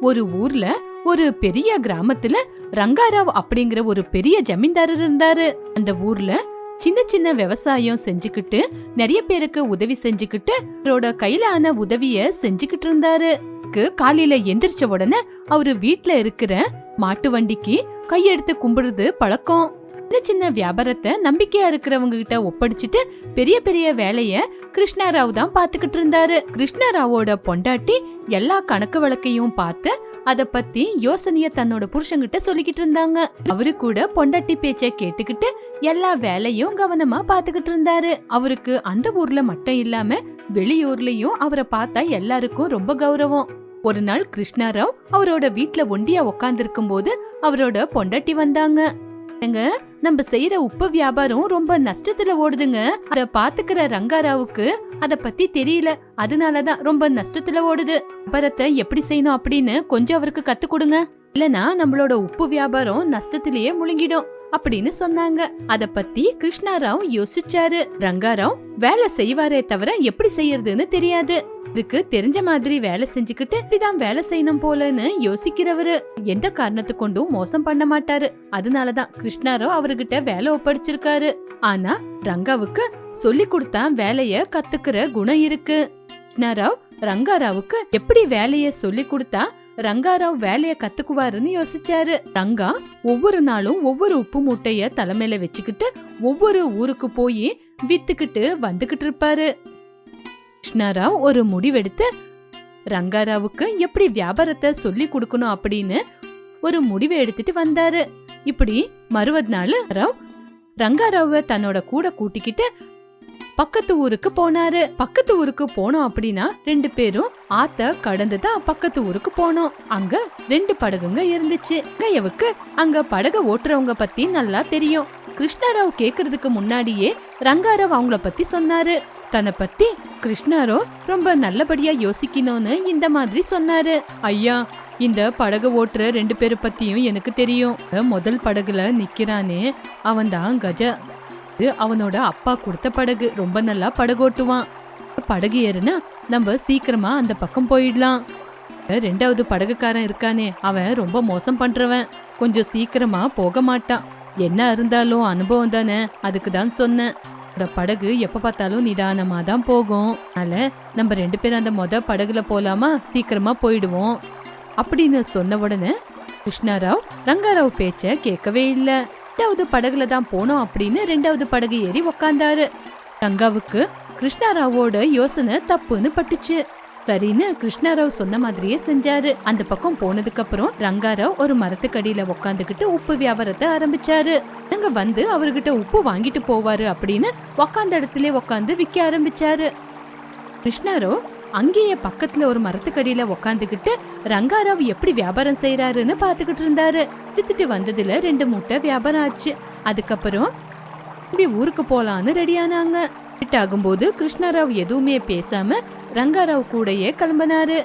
ஒரு ஊர்ல ஒரு பெரிய கிராமத்துல ரங்காராவ் அப்படிங்கிற ஒரு பெரிய ஜமீன்தாரர் இருந்தாரு. அந்த ஊர்ல சின்ன சின்ன விவசாயம் செஞ்சுக்கிட்டு நிறைய பேருக்கு உதவி செஞ்சுக்கிட்டு அவரோட கையில ஆன உதவிய செஞ்சுக்கிட்டு இருந்தாரு. காலையில எந்திரிச்ச உடனே அவரு வீட்ல இருக்கிற மாட்டு வண்டிக்கு கையெடுத்து கும்பிடுறது பழக்கம். சின்ன சின்ன வியாபாரத்தை நம்பிக்கையா இருக்கிறவங்க கிட்ட ஒப்படைச்சிட்டு பெரிய பெரிய வேலைய கிருஷ்ணாராவ் தான் பாத்துக்கிட்டு இருந்தாரு. கிருஷ்ணாராவோட பொண்டாட்டி எல்லா கணக்கு வழக்கையும் பார்த்து அத பத்தி யோசனைய தன்னோட புருஷங்கிட்ட சொல்லிக்கிட்டு இருந்தாங்க. அவரு கூட பொண்டாட்டி பேச்ச கேட்டுக்கிட்டு எல்லா வேலையும் கவனமா பாத்துக்கிட்டு இருந்தாரு. அவருக்கு அந்த ஊர்ல மட்டும் இல்லாம வெளியூர்லயும் அவரை பார்த்தா எல்லாருக்கும் ரொம்ப கௌரவம். ஒரு நாள் கிருஷ்ணாராவ் அவரோட வீட்டுல ஒண்டியா உக்காந்துருக்கும் போது அவரோட பொண்டாட்டி வந்தாங்க. நம்ம செய்யற உப்பு வியாபாரம் ரொம்ப நஷ்டத்துல ஓடுதுங்க. அத பாத்துக்கிற ரங்காராவுக்கு அத பத்தி தெரியல. அதனாலதான் ரொம்ப நஷ்டத்துல ஓடுது. வியாபாரத்தை எப்படி செய்யணும் அப்படின்னு கொஞ்சம் அவருக்கு கத்து கொடுங்க. இல்லனா நம்மளோட உப்பு வியாபாரம் நஷ்டத்திலேயே முழுங்கிடும். அப்படின்னு சொன்னாங்க. அத பத்தி கிருஷ்ணாராவ் யோசிச்சாரு. ரங்காராவ் வேலை செய்வாரே தவிர எப்படி செய்யறதுன்னு தெரியாது. இதுக்கு தெரிஞ்ச மாதிரி வேலை செஞ்சுக்கிட்டு இப்படிதான் வேலை செய்யணும் போலன்னு யோசிக்கிறவரு. எந்த காரணத்து கொண்டும் மோசம் பண்ண மாட்டாரு. அதனாலதான் கிருஷ்ணாராவ் அவர்கிட்ட வேலை ஒப்படைச்சிருக்காரு. ஆனா ரங்காவுக்கு சொல்லி கொடுத்தா வேலைய கத்துக்கிற குணம் இருக்கு. கிருஷ்ணாராவ் ரங்காராவுக்கு எப்படி வேலைய சொல்லி கொடுத்தா ரங்காராவ் வேலைய கத்துக்குவாருன்னு யோசிச்சாரு. ரங்கா ஒவ்வொரு நாளும் ஒவ்வொரு உப்பு மூட்டைய தலைமையில வச்சுக்கிட்டு ஒவ்வொரு ஊருக்கு போய் வித்துக்கிட்டு வந்துகிட்டு இருப்பாரு. கிருஷ்ணாராவ் ஒரு முடிவெடுத்து ரங்காராவுக்கு எப்படி வியாபாரத்தை சொல்லி கொடுக்கணும் அப்படின்னு ஒரு முடிவை எடுத்துட்டு வந்தாரு. இப்படி மறுவது நாள் ராவ் ரங்காராவ தன்னோட கூட கூட்டிக்கிட்டு பக்கத்து ஊருக்கு போனாரு. பக்கத்து ஊருக்கு போனோம் அப்படின்னா ரெண்டு பேரும் ஆத்த கடந்து தான் பக்கத்து ஊருக்கு போனோம். அங்க ரெண்டு படகுங்க இருந்துச்சு. கையவுக்கு அங்க படக ஓட்டுறவங்க பத்தி நல்லா தெரியும். கிருஷ்ணாராவ் கேக்குறதுக்கு முன்னாடியே ரங்காராவ் அவங்கள பத்தி சொன்னாரு. தன்னை பத்தி கிருஷ்ணாரோ ரொம்ப நல்லபடியா யோசிக்கணும்னு இந்த மாதிரி சொன்னாரு. ஐயா இந்த படகு ஓட்டுற ரெண்டு பேரை பத்தியும் எனக்கு தெரியும். முதல் படகுல நிக்கிறானே அவன் தான் கஜ. இது அவனோட அப்பா கொடுத்த படகு. ரொம்ப நல்லா படகு ஓட்டுவான் படகு ஏறுனா நம்ம சீக்கிரமா அந்த பக்கம் போயிடலாம். ரெண்டாவது படகுக்காரன் இருக்கானே அவன் ரொம்ப மோசம் பண்றவன். கொஞ்சம் சீக்கிரமா போக மாட்டான். என்ன இருந்தாலும் அனுபவம் தானே அதுக்கு தான் சொன்னேன். படகு எப்ப பார்த்தாலும் நிதானமா தான் போகும். அதனால நம்ம ரெண்டு பேரும் அந்த மொத படகுல போலாமா சீக்கிரமா போயிடுவோம். அப்படின்னு சொன்ன உடனே கிருஷ்ணாராவ் ரங்காராவ் பேச்ச கேட்கவே இல்லை. ரெண்டாவது படகுல தான் போனோம் அப்படின்னு ரெண்டாவது படகு ஏறி உக்காந்தாரு. ரங்காவுக்கு கிருஷ்ணாராவோட யோசனை தப்புன்னு பட்டுச்சு. சரின்னு கிருஷ்ணாராவ் சொன்ன மாதிரியே செஞ்சாரு. அந்த பக்கம் போனதுக்கு அப்புறம் ரங்காராவ் ஒரு மரத்துக்கடியில உக்காந்துக்கிட்டு உப்பு வியாபாரத்தை ஆரம்பிச்சாரு. அங்க வந்து அவர்கிட்ட உப்பு வாங்கிட்டு போவாரு அப்படின்னு உக்காந்த இடத்துல உக்காந்து விற்க ஆரம்பிச்சாரு. கிருஷ்ணாராவ் அங்கேயே பக்கத்துல ஒரு மரத்துக்கடியில உக்காந்துக்கிட்டு ரங்காராவ் எப்படி வியாபாரம் செய்யறாருன்னு பாத்துக்கிட்டு இருந்தாரு. வித்துட்டு வந்ததுல ரெண்டு மூட்டை வியாபாரம் ஆச்சு. அதுக்கப்புறம் இப்படி ஊருக்கு போலான்னு ரெடியானாங்க ஃபிட் ஆகும்போது கிருஷ்ணாராவ் எதுவுமே பேசாம ரங்காராவ் கூடயே கிளம்பினாரு.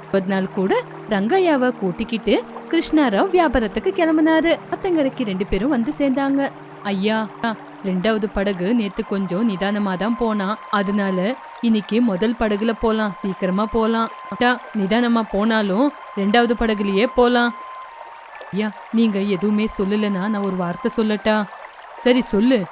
முப்பது நாள் கூட ரங்கையாவை கூட்டிக்கிட்டு கிருஷ்ணாராவ் வியாபாரத்துக்கு கிளம்பினாரு. அத்தங்கரைக்கு ரெண்டு பேரும் வந்து சேர்ந்தாங்க. ஐயா ஆ, ரெண்டாவது படகு நேத்து கொஞ்சம் நிதானமா தான் போனான் அதனால இன்னைக்கு முதல் படகுல போலாம் சீக்கிரமா போலாம். அட்டா, நிதானமா போனாலும் ரெண்டாவது படகுலயே போலாம். ஐயா நீங்க எதுவுமே சொல்லலைன்னா நான் ஒரு வார்த்தை சொல்லட்டா? சரி சொல்லு.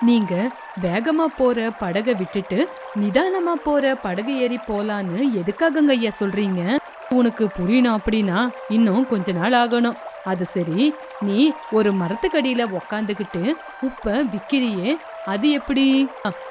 நீங்க வேகமா போற படகை விட்டுட்டு நிதானமா போற படகு ஏறி போலான்னு எதுக்காகங்க ஐயா சொல்றீங்க? உனக்கு புரியணும் அப்படின்னா இன்னும் கொஞ்ச நாள் ஆகணும். அது சரி நீ ஒரு மரத்துக்கடியில உக்காந்துக்கிட்டு உப்பை விற்கிறியே அது எப்படி?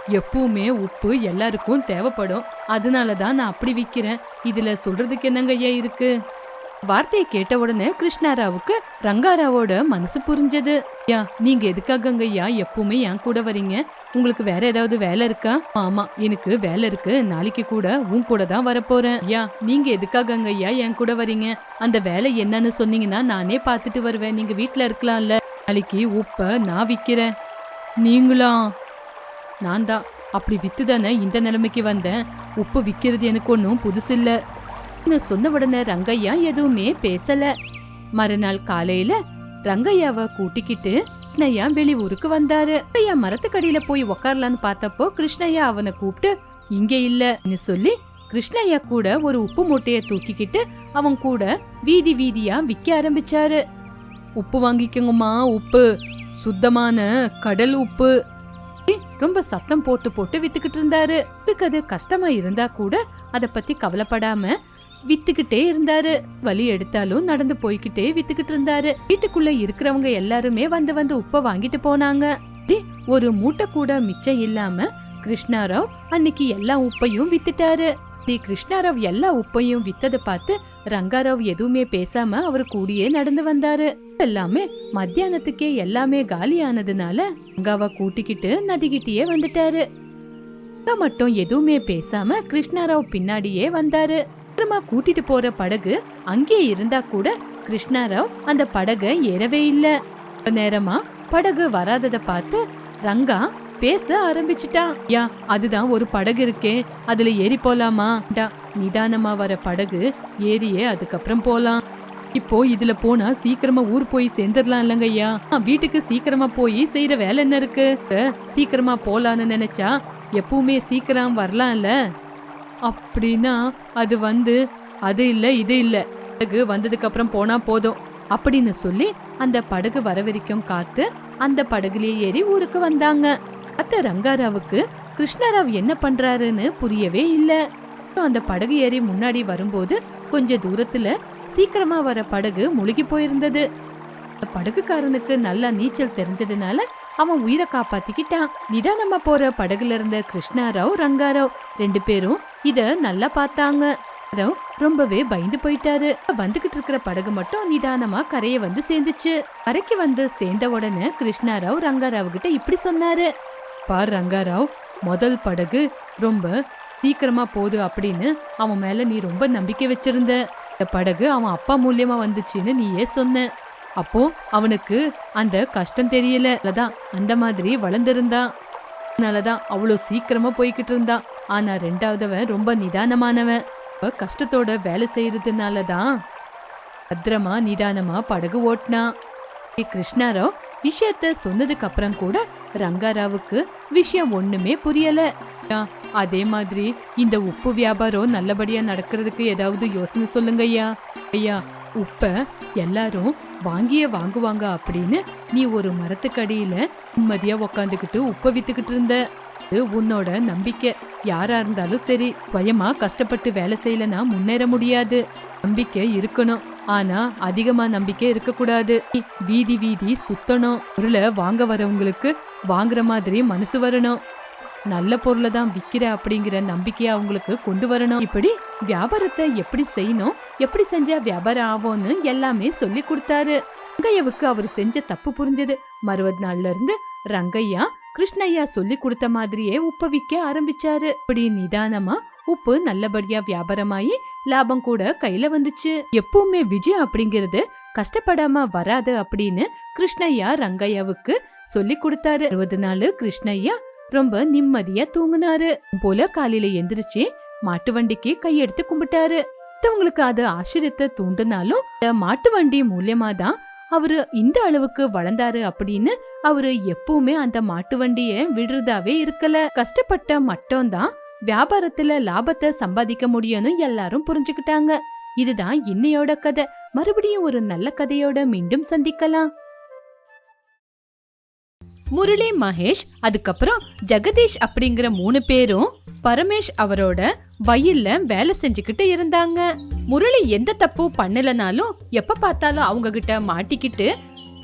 எப்பவுமே உப்பு எல்லாருக்கும் தேவைப்படும். அதனால தான் நான் அப்படி விற்கிறேன் இதுல சொல்றதுக்கு என்னங்கய்யா இருக்குது இருக்கு? வார்த்தையை கேட்ட உடனே கிருஷ்ணாராவுக்கு ரங்காராவோட மனசு புரிஞ்சது. ஐயா நீங்க எதுக்காகங்க ஐயா எப்பவுமே என் கூட வரீங்க. உங்களுக்கு வேற ஏதாவது வேலை இருக்கா? ஆமா எனக்கு வேலை இருக்கு. நாளைக்கு கூட உன் கூட தான் வரப்போறேன். ஐயா நீங்க எதுக்காகங்க ஐயா என் கூட வரீங்க? அந்த வேலை என்னன்னு சொன்னீங்கன்னா நானே பார்த்துட்டு வருவேன். நீங்க வீட்டில் இருக்கலாம்ல. நாளைக்கு உப்ப நான் விக்கிறேன். நீங்களா? நான் தான். அப்படி வித்து தானே இந்த நிலைமைக்கு வந்தேன். உப்பு விக்கிறது எனக்கு ஒன்றும் புதுசு இல்லை. நான் சொன்ன உடனே ரங்கையா எதுவுமே பேசல. மறுநாள் காலையில ரங்கையாவை கூட்டிக்கிட்டு கிருஷ்ணய்யா வெளியூருக்கு வந்தாரு. ஐயா மரத்துக்கடியில போய் உக்காரலான்னு பார்த்தப்போ கிருஷ்ணய்யா அவனை கூப்பிட்டு இங்க இல்லன்னு சொல்லி கிருஷ்ணய்யா கூட ஒரு உப்பு மூட்டைய தூக்கிக்கிட்டு அவன் கூட வீதி வீதியா விக்க ஆரம்பிச்சாரு. உப்பு வாங்கிக்கோங்கம்மா உப்பு. சுத்தமான கடல் உப்பு. ரொம்ப சத்தம் போட்டு போட்டு வித்துக்கிட்டு இருந்தாரு. அது கஷ்டமா இருந்தா கூட அத பத்தி கவலைப்படாம வித்துக்கிட்டே இருந்தாரு. வலி எடுத்தாலும் நடந்து போய்கிட்டே வித்துக்கிட்டு இருந்தாரு. வீட்டுக்குள்ள இருக்கிறவங்க எல்லாருமே வந்து வந்து உப்ப வாங்கிட்டு போனாங்க. ஒரு மூட்டை கூட மிச்சம் இல்லாம கிருஷ்ணாராவ் அன்னைக்கு எல்லா உப்பையும் வித்துட்டாரு. ஸ்ரீ கிருஷ்ணாராவ் எல்லா உப்பையும் வித்ததை பார்த்து ரங்காராவ் எதுவுமே பேசாம அவர் கூடியே நடந்து வந்தாரு. எல்லாமே மத்தியானத்துக்கே எல்லாமே காலியானதுனால ரங்காவை கூட்டிக்கிட்டு நதிகிட்டயே வந்துட்டாரு. மட்டும் எதுவுமே பேசாம கிருஷ்ணாராவ் பின்னாடியே வந்தாரு. வேகமா கூட்டிட்டு போற படகு அங்கே இருந்தா கூட கிருஷ்ணாராவ் அந்த படக ஏறவே இல்ல. நேரமா படகு வராதத பார்த்து ரங்கா பேச ஆரம்பிச்சிட்டான் யா அதுதான் ஒரு படகு இருக்கே அதுல ஏறி போலாமா? டா, நிதானமா வர படகு ஏறியே அதுக்கப்புறம் போலாம். இப்போ இதுல போனா சீக்கிரமா ஊர் போய் சேர்ந்துடலாம் இல்லைங்கய்யா வீட்டுக்கு சீக்கிரமா போய் செய்யற வேலை என்ன இருக்கு? சீக்கிரமா போலான்னு நினைச்சா எப்பவுமே சீக்கிரம் வரலாம்ல. அப்படின்னா அது வந்து அது இல்லை இது இல்லை. படகு வந்ததுக்கு அப்புறம் போனா போதும். அப்படின்னு சொல்லி அந்த படகு வர வரைக்கும் காத்து அந்த படகுலயே ஏறி ஊருக்கு வந்தாங்க. அத்த ரங்காராவுக்கு கிருஷ்ணராவ் என்ன பண்றாருன்னு புரியவே இல்ல. அந்த படகு ஏறி முன்னாடி வரும்போது கொஞ்ச தூரத்துல சீக்கிரமா வர படகு முழுகி போயிருந்தது. படகுக்காரனுக்கு நல்லா நீச்சல் தெரிஞ்சதுனால அவன் உயிரை காப்பாத்திக்கிட்டான். நிதானமா போற படகுல இருந்த கிருஷ்ணாராவ் ரங்காராவ் ரெண்டு பேரும் இத நல்லா பார்த்தாங்க. ராவ் ரொம்பவே பயந்து போயிட்டாரு. வந்துகிட்டு இருக்கிற படகு மட்டும் நிதானமா கரைய வந்து சேர்ந்துச்சு. கரைக்கு வந்து சேர்ந்த உடனே கிருஷ்ணாராவ் ரங்காராவ் கிட்ட இப்படி சொன்னாரு. பார் ரங்காராவ் முதல் படகு ரொம்ப சீக்கிரமா போகுது அப்படின்னு அவன் மேல நீ ரொம்ப நம்பிக்கை வச்சிருந்த. இந்த படகு அவன் அப்பா மூலியமா வந்துச்சுன்னு நீயே சொன்ன. அப்போ அவனுக்கு அந்த கஷ்டம் தெரியல அதான் அந்த மாதிரி வளர்ந்திருந்தான் அதனாலதான் அவ்வளோ சீக்கிரமா போய்கிட்டு இருந்தான் ஆனா ரெண்டாவதவன் ரொம்ப நிதானமானவன். இப்ப கஷ்டத்தோட வேலை செய்யறதுனால தான் பத்திரமா நிதானமா படகு ஓட்டினான் ஸ்ரீ கிருஷ்ணாராவ் விஷயத்த சொன்னதுக்கு அப்புறம் கூட ரங்காராவுக்கு விஷயம் ஒண்ணுமே புரியல. அதே மாதிரி இந்த உப்பு வியாபாரம் நல்லபடியா நடக்கிறதுக்கு ஏதாவது யோசனை சொல்லுங்க ஐயா ஐயா உப்ப எல்லாரும் வாங்கியே வாங்குவாங்க அப்படின்னு நீ ஒரு மரத்துக்கடியில நிம்மதியா உக்காந்துக்கிட்டு உப்ப வித்துக்கிட்டு இருந்த. அது உன்னோட நம்பிக்கை. யாரா இருந்தாலும் சரி பயமா கஷ்டப்பட்டு வேலை செய்யலனா முன்னேற முடியாது. நம்பிக்கை இருக்கணும். ஆனா அதிகமா நம்பிக்கை இருக்கக்கூடாது. வீதி வீதி சுத்தணும். பொருளை வாங்க வரவங்களுக்கு வாங்குற மாதிரி மனசு வரணும். நல்ல பொருளை தான் விக்கிற அப்படிங்கிற நம்பிக்கையை அவங்களுக்கு கொண்டு வரணும். இப்படி வியாபாரத்தை எப்படி செய்யணும் எப்படி செஞ்சா வியாபாரம் ஆகும்னு எல்லாமே சொல்லி கொடுத்தாரு. ரங்கையாவுக்கு அவர் செஞ்ச தப்பு புரிஞ்சது. மறுபது நாள்ல இருந்து ரங்கையா கிருஷ்ணய்யா சொல்லி கொடுத்த மாதிரியே உப்ப விக்க ஆரம்பிச்சாரு. இப்படி நிதானமா உப்பு நல்லபடியா வியாபாரமாயி லாபம் கூட கையில வந்துச்சு. எப்பவுமே விஜயம் அப்படிங்கிறது கஷ்டப்படாம வராது அப்படின்னு கிருஷ்ணய்யா ரங்கையாவுக்கு சொல்லி கொடுத்தாரு. அறுபது நாள் கிருஷ்ணய்யா ரொம்ப நிம்மதியா தூங்குனாரு. போல காலையில எந்திரிச்சு மாட்டு வண்டிக்கு கையெடுத்து கும்பிட்டாரு. மத்தவங்களுக்கு அது ஆச்சரியத்தை தூண்டினாலும் மாட்டு வண்டி மூலியமா தான் அவரு இந்த அளவுக்கு வளர்ந்தாரு அப்படின்னு அவரு எப்பவுமே அந்த மாட்டு வண்டிய விடுறதாவே இருக்கல. கஷ்டப்பட்ட மட்டும்தான் வியாபாரத்துல லாபத்தை சம்பாதிக்க முடியும்னு எல்லாரும் புரிஞ்சுக்கிட்டாங்க. இதுதான் இன்னையோட கதை. மறுபடியும் ஒரு நல்ல கதையோட மீண்டும் சந்திக்கலாம். முரளி மகேஷ் அதுக்கப்புறம் ஜெகதீஷ் அப்படிங்கிற மூணு பேரும் பரமேஷ் அவரோட வயல்ல வேலை செஞ்சுக்கிட்டு இருந்தாங்க. முரளி எந்த தப்பும் பண்ணலனாலும் எப்ப பார்த்தாலும் அவங்க கிட்ட மாட்டிக்கிட்டு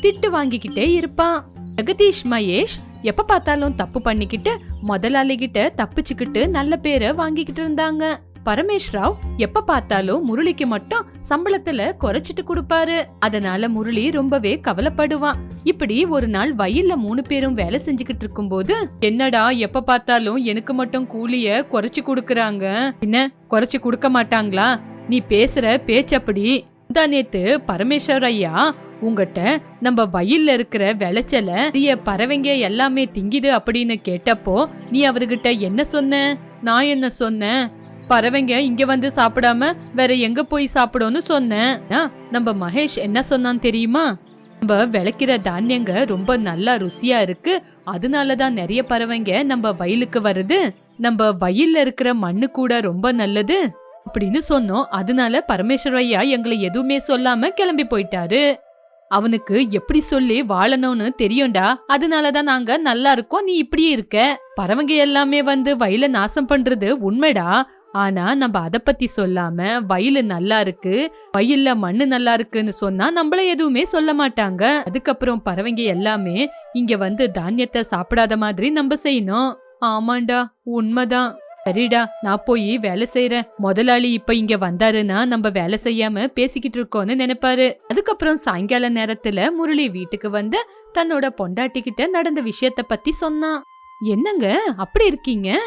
திட்டு வாங்கிக்கிட்டே இருப்பான். ஜெகதீஷ் மகேஷ் எப்ப பார்த்தாலும் தப்பு பண்ணிக்கிட்டு முதலாளி கிட்ட தப்பிச்சுக்கிட்டு நல்ல பேரை வாங்கிக்கிட்டு இருந்தாங்க. பரமேஷ் ராவ் எப்ப பார்த்தாலும் முரளிக்கு மட்டும் சம்பளத்துல குறைச்சிட்டு கொடுப்பாரு. அதனால முரளி ரொம்பவே கவலைப்படுவான். இப்படி ஒரு நாள் வயல்ல மூணு பேரும் வேலை செஞ்சுக்கிட்டு இருக்கும்போது என்னடா எப்ப பார்த்தாலும் எனக்கு மட்டும் கூலிய குறைச்சு கொடுக்கறாங்க. என்ன குறைச்சு கொடுக்க மாட்டாங்களா? நீ பேசுற பேச்சப்படி முந்தா நேத்து பரமேஸ்வர் ஐயா உங்ககிட்ட நம்ம வயல்ல இருக்கிற விளைச்சல நிறைய பறவைங்க எல்லாமே திங்கிது அப்படின்னு கேட்டப்போ நீ அவர்கிட்ட என்ன சொன்ன? நான் என்ன சொன்னேன் பறவைங்க இங்க வந்து சாப்பிடாம வேற எங்க போய் சாப்பிடும்னு சொன்னேன் ஆ, நம்ம மகேஷ் என்ன சொன்னான் தெரியுமா? நம்ம விளைக்கிற தானியங்க ரொம்ப நல்லா ருசியா இருக்கு. அதனாலதான் நிறைய பறவைங்க நம்ம வயலுக்கு வருது. நம்ம வயல்ல இருக்கிற மண்ணு கூட ரொம்ப நல்லது. அப்படின்னு சொன்னோம். அதனால பரமேஸ்வரையா எங்களை எதுவுமே சொல்லாம கிளம்பி போயிட்டாரு. அவனுக்கு எப்படி சொல்லி வாழணும்னு தெரியும்டா. அதனாலதான் நாங்க நல்லா இருக்கோம். நீ இப்படியே இருக்க. பறவைங்க எல்லாமே வந்து வயல நாசம் பண்றது உண்மைடா. ஆனா நம்ம அத பத்தி சொல்லாம வயல் நல்லா இருக்கு வயல்ல மண்ணு நல்லா இருக்குன்னு சொன்னா நம்மள எதுவுமே சொல்ல மாட்டாங்க. அதுக்கப்புறம் பறவைங்க எல்லாமே இங்க வந்து தானியத்தை சாப்பிடாத மாதிரி நம்ம செய்யணும். ஆமாண்டா உண்மைதான். சரிடா நான் போய் வேலை செய்யறேன் முதலாளி இப்ப இங்க வந்தாருன்னா நம்ம வேலை செய்யாம பேசிக்கிட்டு இருக்கோம்னு நினைப்பாரு. அதுக்கப்புறம் சாயங்கால நேரத்துல முரளி வீட்டுக்கு வந்து தன்னோட பொண்டாட்டி கிட்ட நடந்த விஷயத்த பத்தி சொன்னான். என்னங்க அப்படி இருக்கீங்க?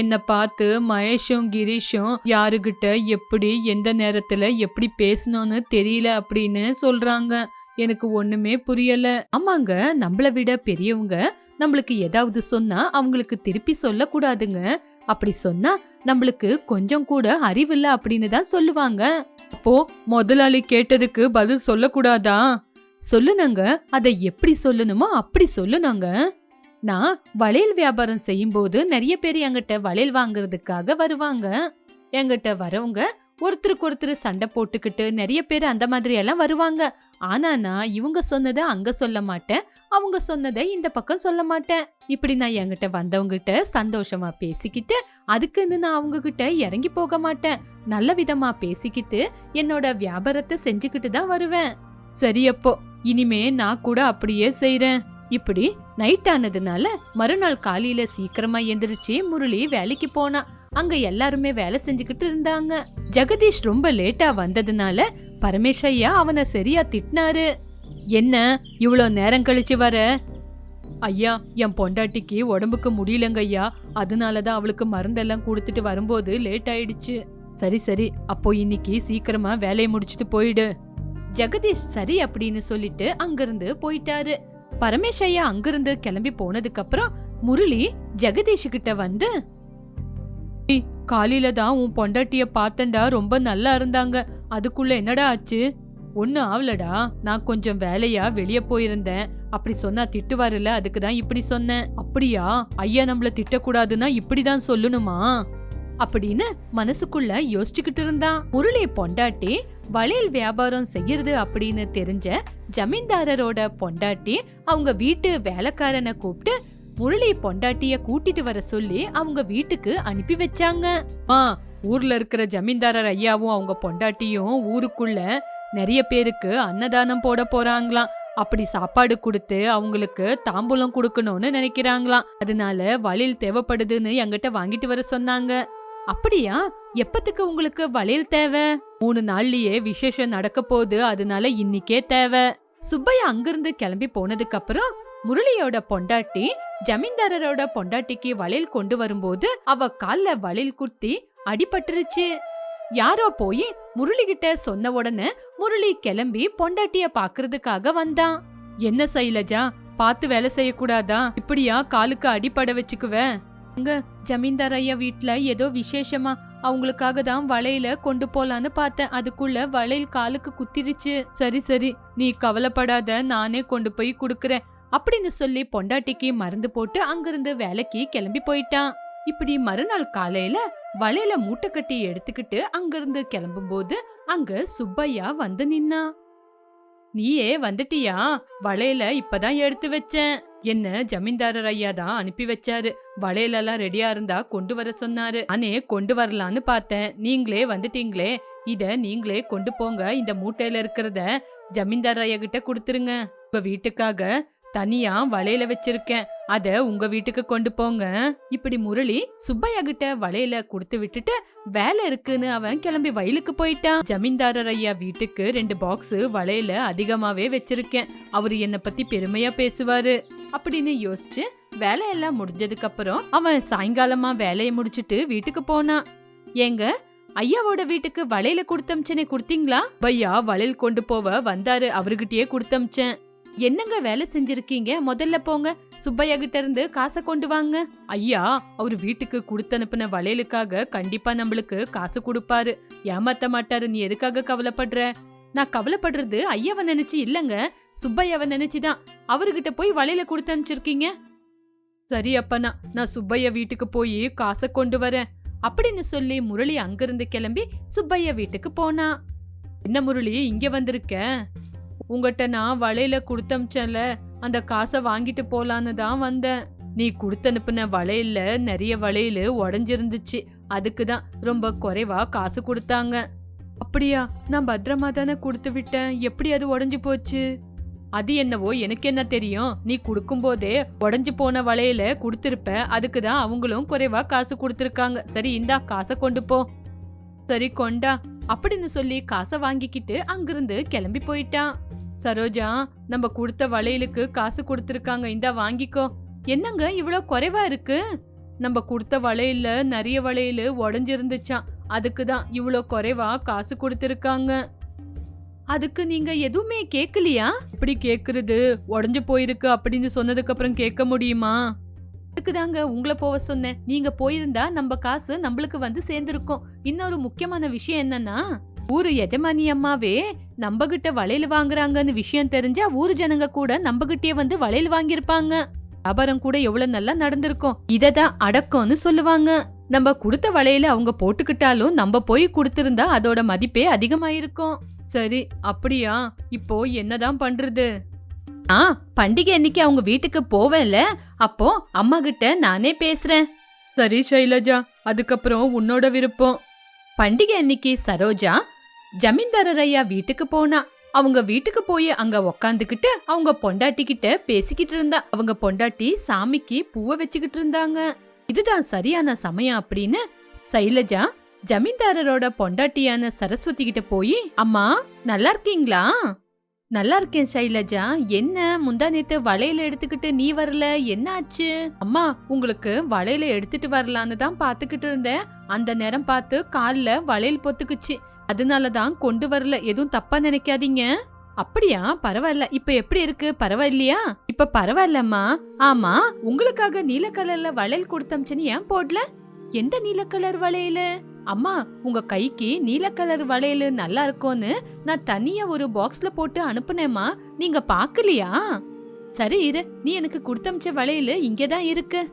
என்ன பார்த்து மகேஷும் கிரீஷும் யாருகிட்ட எப்படி எந்த நேரத்துல எப்படி பேசணும்னு தெரியல அப்படின்னு சொல்றாங்க. எனக்கு ஒண்ணுமே புரியல. ஆமாங்க நம்மள விட பெரியவங்க நம்மளுக்கு ஏதாவது சொன்னா அவங்களுக்கு திருப்பி சொல்லக்கூடாதுங்க. அப்படி சொன்னா நம்மளுக்கு கொஞ்சம் கூட அறிவில்ல அப்படின்னு தான் சொல்லுவாங்க. அப்போ முதலாளி கேட்டதுக்கு பதில் சொல்லக்கூடாதா? சொல்லுனங்க. அதை எப்படி சொல்லணுமோ அப்படி சொல்லணுங்க நான் வளையல் வியாபாரம் செய்யும்போது நிறைய பேர் என்கிட்ட வளையல் வாங்குறதுக்காக வருவாங்க. என்கிட்ட வரவங்க ஒருத்தருக்கு ஒருத்தர் சண்டை போட்டுக்கிட்டு நிறைய பேர் அந்த மாதிரி எல்லாம் வருவாங்க. ஆனா நான் இவங்க சொன்னதை அங்க சொல்ல மாட்டேன். அவங்க சொன்னதை இந்த பக்கம் சொல்ல மாட்டேன். இப்படி நான் என்கிட்ட வந்தவங்க கிட்ட சந்தோஷமா பேசிக்கிட்டு அதுக்குன்னு நான் அவங்க கிட்ட இறங்கி போக மாட்டேன். நல்ல விதமா பேசிக்கிட்டு என்னோட வியாபாரத்தை செஞ்சுக்கிட்டு தான் வருவேன். சரி அப்போ இனிமே நான் கூட அப்படியே செய்யறேன் இப்படி நைட் ஆனதுனால மறுநாள் காலையில சீக்கிரமா எந்திரிச்சு முரளி வேலைக்கு போனா. அங்க எல்லாருமே வேலை செஞ்சுக்கிட்டு இருந்தாங்க. ஜெகதீஷ் ரொம்ப லேட்டா வந்ததுனால பரமேஷ் ஐயா அவனை சரியா திட்டினாரு. என்ன இவ்வளோ நேரம் கழிச்சு வர? ஐயா என் பொண்டாட்டிக்கு உடம்புக்கு முடியலங்க ஐயா. அதனால தான் அவளுக்கு மருந்தெல்லாம் கொடுத்துட்டு வரும்போது லேட் ஆயிடுச்சு. சரி சரி அப்போ இன்னைக்கு சீக்கிரமா வேலையை முடிச்சிட்டு போயிடு. ஜெகதீஷ் சரி அப்படின்னு சொல்லிட்டு அங்கிருந்து போயிட்டாரு. பரமேஷ் ஐயா அங்கிருந்து கிளம்பி போனதுக்கு அப்புறம் முரளி ஜெகதீஷ் கிட்ட வந்து காலையில தான் உன் பொண்டாட்டிய பார்த்தண்டா ரொம்ப நல்லா இருந்தாங்க. அதுக்குள்ள என்னடா ஆச்சு? ஒண்ணு ஆவலடா. நான் கொஞ்சம் வேலையா வெளிய போயிருந்தேன். அப்படி சொன்னா திட்டுவாருல அதுக்கு தான் இப்படி சொன்னேன். அப்படியா? ஐயா நம்மள திட்டக்கூடாதுன்னா இப்படிதான் சொல்லணுமா? அப்படின்னு மனசுக்குள்ள யோசிச்சுக்கிட்டு இருந்தான். முரளி பொண்டாட்டி வளையல் வியாபாரம் செய்யறது அப்படின்னு தெரிஞ்ச ஜமீன்தாரரோட பொண்டாட்டி அவங்க வீட்டு வேலைக்காரனை கூப்பிட்டு முரளி பொண்டாட்டிய கூட்டிட்டு வர சொல்லி அவங்க வீட்டுக்கு அனுப்பி வச்சாங்க. ஆ ஊர்ல இருக்கிற ஜமீன்தாரர் ஐயாவும் அவங்க பொண்டாட்டியும் ஊருக்குள்ள நிறைய பேருக்கு அன்னதானம் போட போறாங்களாம். அப்படி சாப்பாடு கொடுத்து அவங்களுக்கு தாம்பூலம் கொடுக்கணும்னு நினைக்கிறாங்களாம். அதனால வழியில் தேவைப்படுதுன்னு என்கிட்ட வாங்கிட்டு வர சொன்னாங்க. அப்படியா? எப்பத்துக்கு உங்களுக்கு வளையல் தேவை? மூணு நாள்லயே விசேஷம் நடக்க போகுது அதனால இன்னிக்கே தேவை. சுப்பையா அங்கிருந்து கிளம்பி போனதுக்கு அப்புறம் முரளியோட பொண்டாட்டி ஜமீன்தாரரோட பொண்டாட்டிக்கு வளையல் கொண்டு வரும்போது அவ கால்ல வளையல் குத்தி அடிபட்டுருச்சு. யாரோ போய் முரளி கிட்ட சொன்ன உடனே முரளி கிளம்பி பொண்டாட்டிய பாக்குறதுக்காக வந்தான். என்ன சைலஜா? பார்த்து வேலை செய்யக்கூடாதா? இப்படியா காலுக்கு அடிப்பட வச்சுக்குவ? அங்க ஜமீன்தார் ஐயா வீட்ல ஏதோ விசேஷமா அவங்களுக்காக தான் வளையல கொண்டு போலான்னு பார்த்தேன். அதுக்குள்ள வளையல் காலுக்கு குத்திருச்சு. சரி சரி நீ கவலைப்படாத நானே கொண்டு போய் குடுக்கறேன் அப்படின்னு சொல்லி பொண்டாட்டிக்கு மருந்து போட்டு அங்கிருந்து வேலைக்கு கிளம்பி போயிட்டான். இப்படி மறுநாள் காலையில வளையல மூட்டை கட்டி எடுத்துக்கிட்டு அங்கிருந்து கிளம்பும்போது அங்க சுப்பையா வந்து நின்னா. நீயே வந்துட்டியா? வளையல இப்பதான் எடுத்து வச்சேன். என்ன ஜமீன்தாரர் ஐயா தான் அனுப்பி வச்சாரு. வளையலெல்லாம் ரெடியா இருந்தா கொண்டு வர சொன்னாரு. அனே கொண்டு வரலான்னு பார்த்தேன். நீங்களே வந்துட்டீங்களே. இத நீங்களே கொண்டு போங்க. இந்த மூட்டையில இருக்கிறத ஜமீன்தார் ஐயா கிட்ட கொடுத்துருங்க. உங்க வீட்டுக்காக தனியா வளையல வச்சிருக்கேன். அத உங்க வீட்டுக்கு கொண்டு போங்க. இப்படி முரளி சுப்பையா கிட்ட வளையல கொடுத்து விட்டுட்டு வேலை இருக்குன்னு அவன் கிளம்பி வயலுக்கு போயிட்டான். ஜமீன்தாரர் ஐயா வீட்டுக்கு ரெண்டு பாக்ஸ் வளையல அதிகமாவே வச்சிருக்கேன். அவரு என்ன பத்தி பெருமையா பேசுவாரு. அப்படின்னு யோசிச்சு வேலையெல்லாம் முடிஞ்சதுக்கு அப்புறம் அவன் சாயங்காலமா வேலையை முடிச்சிட்டு வீட்டுக்கு போனான். ஏங்க ஐயாவோட வீட்டுக்கு வளையல கொடுத்தமிச்சனே கொடுத்தீங்களா? பையா வளையல் கொண்டு போவ வந்தாரு அவர்கிட்டயே கொடுத்தமிச்சேன். என்னங்க வேலை செஞ்சிருக்கீங்க? முதல்ல போங்க. சுப்பையா கிட்ட இருந்து காசை கொண்டு வாங்க. ஐயா அவர் வீட்டுக்கு கொடுத்து அனுப்பின வளையலுக்காக கண்டிப்பா நம்மளுக்கு காசு கொடுப்பாரு. ஏமாத்த மாட்டாரு. நீ எதுக்காக கவலைப்படுற? நான் கவலைப்படுறது ஐயாவை நினைச்சு இல்லங்க. சுப்பையாவை நினைச்சுதான் அவர்கிட்ட போய் வளையல கொடுத்து அனுப்பிச்சிருக்கீங்க? சரி அப்பனா நான் சுப்பையா வீட்டுக்கு போய் காசை கொண்டு வரேன். அப்படின்னு சொல்லி முரளி அங்கிருந்து கிளம்பி சுப்பையா வீட்டுக்கு போனா. என்ன முரளி இங்க வந்திருக்க? உங்ககிட்ட நான் வலையில கொடுத்தமிச்சல அந்த காசை வாங்கிட்டு போலான்னு தான் வந்தேன். நீ கொடுத்தனுப்புன வளையல்ல நிறைய வளையல் உடஞ்சிருந்துச்சு. அதுக்கு தான் ரொம்ப குறைவா காசு கொடுத்தாங்க. அப்படியா? நான் பத்திரமா தானே கொடுத்து விட்டேன். எப்படி அது உடஞ்சு போச்சு? அது என்னவோ எனக்கு என்ன தெரியும். நீ கொடுக்கும்போதே உடஞ்சு போன வளையல கொடுத்துருப்ப. அதுக்கு தான் அவங்களும் குறைவா காசு கொடுத்துருக்காங்க. சரி இந்தா காசை கொண்டு போ. சரி கொண்டா. அப்படின்னு சொல்லி காசை வாங்கிக்கிட்டு அங்கிருந்து கிளம்பி போயிட்டான். சரோஜா நம்ம கொடுத்த வளையலுக்கு காசு கொடுத்துருக்காங்க. இந்தா வாங்கிக்கோ. என்னங்க இவ்வளோ குறைவா இருக்கு? நம்ம கொடுத்த வளையல்ல நிறைய வளையல் உடஞ்சிருந்துச்சான் அதுக்கு தான் இவ்வளோ குறைவா காசு கொடுத்துருக்காங்க. அதுக்கு நீங்க எதுவுமே கேட்கலையா இப்படி கேக்குறது உடஞ்சு போயிருக்கு அப்படின்னு சொன்னதுக்கு அப்புறம் கேட்க முடியுமா? அதுக்குதாங்க உங்களை போக சொன்னேன். நீங்க போயிருந்தா நம்ம காசு நம்மளுக்கு வந்து சேர்ந்திருக்கும். இன்னொரு முக்கியமான விஷயம் என்னன்னா ஊரு எஜமானி அம்மாவே நம்பகிட்ட வளையல் வாங்குறாங்கன்னு விஷயம் தெரிஞ்சா ஊரு ஜனங்க கூட நம்பகிட்டே வந்து வளையல் வாங்கியிருப்பாங்க. வியாபாரம் கூட எவ்வளவு நல்லா நடந்திருக்கும். இததான் அடக்கம்னு சொல்லுவாங்க. நம்ம கொடுத்த வளையல அவங்க போட்டுக்கிட்டாலும் நம்ம போய் கொடுத்திருந்தா அதோட மதிப்பே அதிகமாயிருக்கும். சரி அப்படியா? இப்போ என்னதான் பண்றது? ஆ பண்டிகை அன்னைக்கு அவங்க வீட்டுக்கு போவேன்ல. அப்போ அம்மா கிட்ட நானே பேசுறேன். சரி சைலஜா அதுக்கப்புறம் உன்னோட விருப்பம். பண்டிகை அன்னைக்கு சரோஜா ஜமீன்தாரர் ஐயா வீட்டுக்கு போனா. அவங்க வீட்டுக்கு போய் அங்க உக்காந்துக்கிட்டு அவங்க பொண்டாட்டி கிட்ட பேசிக்கிட்டு இருந்தா. அவங்க பொண்டாட்டி சாமிக்கு பூவை வச்சுக்கிட்டு இருந்தாங்க. இதுதான் சரியான சமயம் அப்படின்னு சைலஜா ஜமீன்தாரரோட பொண்டாட்டியான சரஸ்வதி கிட்ட போய் அம்மா நல்லா இருக்கீங்களா? நல்லா இருக்கேன் சைலஜா. என்ன முந்தா நேத்து வளையல எடுத்துக்கிட்டு நீ வரல? என்ன ஆச்சு அம்மா உங்களுக்கு வளையல எடுத்துட்டு வரலான்னு தான் பாத்துக்கிட்டு இருந்தேன். அந்த நேரம் பார்த்து கால்ல வளையல் பொத்துக்குச்சு. அதனால தான் கொண்டு வரல. எதுவும் தப்பா நினைக்காதீங்க. அப்படியா? பரவாயில்ல. இப்ப எப்படி இருக்கு? பரவாயில்லையா? இப்ப பரவாயில்லம்மா. ஆமா உங்களுக்காக நீல கலர்ல வளையல் கொடுத்தம்ச்சுன்னு ஏன் போடல? எந்த நீல கலர் வளையல்? அம்மா உங்க கைக்கு நீல கலர் வளையல் நல்லா இருக்கும்னு நான் தனியா ஒரு பாக்ஸ்ல போட்டு அனுப்புனேம்மா. நீங்க பாக்கலையா? சரி இரு நீ எனக்கு கொடுத்தமிச்ச வளையல் இங்கதான் இருக்கு.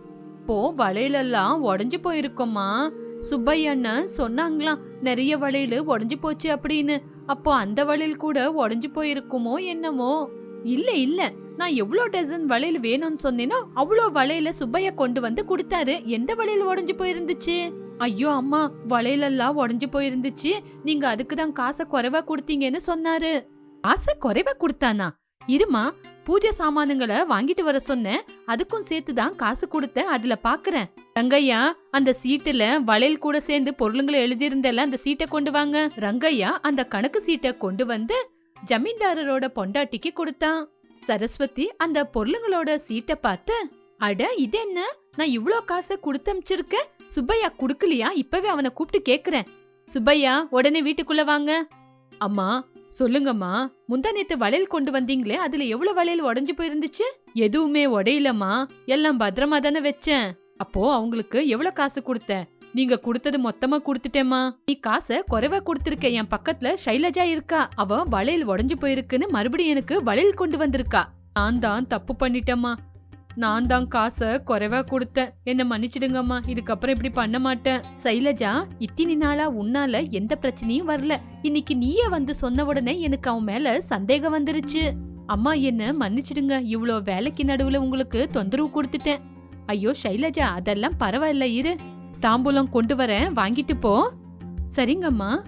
போ வளையலெல்லாம் உடஞ்சு போயிருக்கோம்மா. சுப்பையண்ணன் சொன்னாங்களாம் நிறைய வளையல் உடஞ்சு போச்சு அப்படின்னு. அப்போ அந்த வளையல் கூட உடஞ்சு போயிருக்குமோ என்னமோ? இல்ல இல்ல. நான் எவ்வளோ டசன் வளையல் வேணும்னு சொன்னேனோ அவ்வளோ வளையல சுப்பையா கொண்டு வந்து கொடுத்தாரு. எந்த வளையல் உடஞ்சு போயிருந்துச்சு? ஐயோ அம்மா வளையலெல்லாம் உடஞ்சு போயிருந்துச்சு. நீங்க அதுக்கு தான் காசை குறைவா கொடுத்தீங்கன்னு சொன்னாரு. காசை குறைவா கொடுத்தானா? இருமா பூஜை சாமானுங்களை வாங்கிட்டு வர சொன்னேன். அதுக்கும் சேர்த்து தான் காசு கொடுத்தேன். அதுல பாக்குறேன். ரங்கையா அந்த சீட்டுல வளையல் கூட சேர்ந்து பொருளுங்களை எழுதியிருந்தல அந்த சீட்டை கொண்டு வாங்க. ரங்கையா அந்த கணக்கு சீட்டை கொண்டு வந்து ஜமீன்தாரரோட பொண்டாட்டிக்கு கொடுத்தான். சரஸ்வதி அந்த பொருளுங்களோட சீட்டை பார்த்து அட இது என்ன? நான் இவ்ளோ காசை கொடுத்தமிச்சிருக்கேன் சுப்பையா குடுக்கலையா? இப்பவே அவனை கூப்பிட்டு கேக்குறேன். சுப்பையா உடனே வீட்டுக்குள்ள வாங்க. அம்மா சொல்லுங்கம்மா முந்தா நேத்து வளையல் கொண்டு வந்தீங்களே அதுல எவ்வளவு வளையல் உடஞ்சு போயிருந்துச்சு? எதுவுமே உடையலம்மா எல்லாம் பத்திரமா தானே வச்சேன். அப்போ அவங்களுக்கு எவ்வளவு காசு கொடுத்த? நீங்க கொடுத்தது மொத்தமா கொடுத்துட்டேம்மா. நீ காசை குறைவா கொடுத்திருக்க என் பக்கத்துல ஷைலஜா இருக்கா? அவ வளையல் உடஞ்சு போயிருக்குன்னு மறுபடியும் எனக்கு வளையல் கொண்டு வந்திருக்கா. நான் தான் தப்பு பண்ணிட்டேம்மா. நான் தான் காசை குறைவா கொடுத்தேன். என்ன மன்னிச்சிடுங்கம்மா. இதுக்கப்புறம் இப்படி பண்ண மாட்டேன். சைலஜா இத்தினி நாளா உன்னால எந்த பிரச்சனையும் வரல. இன்னைக்கு நீயே வந்து சொன்ன உடனே எனக்கு அவன் மேல சந்தேகம் வந்துருச்சு. அம்மா என்ன மன்னிச்சிடுங்க. இவ்வளோ வேலைக்கு நடுவுல உங்களுக்கு தொந்தரவு கொடுத்துட்டேன். ஐயோ ஷைலஜா அதெல்லாம் பரவாயில்ல இரு. தாம்பூலம் கொண்டு வரேன். வாங்கிட்டு போ. சரிங்கம்மா.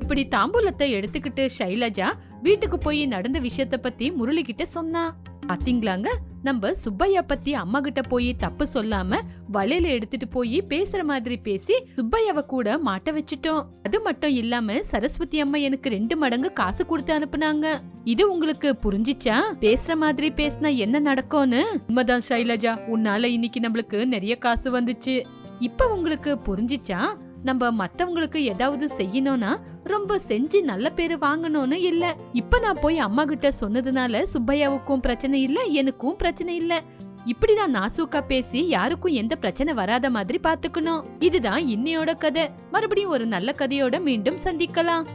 இப்படி தாம்பூலத்தை எடுத்துக்கிட்டு ஷைலஜா வீட்டுக்கு போய் நடந்த விஷயத்த பத்தி முரளிகிட்ட சொன்னா. பாத்தீங்களாங்க? நம்ம சுப்பையா பத்தி அம்மா கிட்ட போய் தப்பு சொல்லாம வலையில எடுத்துட்டு போய் பேசுற மாதிரி பேசி சுப்பையாவ கூட மாட்ட வச்சுட்டோம். அது மட்டும் இல்லாம சரஸ்வதி அம்மா எனக்கு ரெண்டு மடங்கு காசு கொடுத்து அனுப்புனாங்க. இது உங்களுக்கு புரிஞ்சிச்சா? பேசுற மாதிரி பேசினா என்ன நடக்கும்னு? உண்மைதான் ஷைலஜா உன்னால இன்னைக்கு நம்மளுக்கு நிறைய காசு வந்துச்சு. இப்ப உங்களுக்கு புரிஞ்சிச்சா? நம்ம மத்தவங்களுக்கு ஏதாவது செய்யணும்னா ரொம்ப செஞ்சு நல்ல பேரு வாங்கணும்னு இல்ல. இப்ப நான் போய் அம்மா கிட்ட சொன்னதுனால சுப்பையாவுக்கும் பிரச்சனை இல்ல எனக்கும் பிரச்சனை இல்ல. இப்படிதான் நாசூக்கா பேசி யாருக்கும் எந்த பிரச்சனை வராத மாதிரி பாத்துக்கணும். இதுதான் இன்னையோட கதை. மறுபடியும் ஒரு நல்ல கதையோட மீண்டும் சந்திக்கலாம்.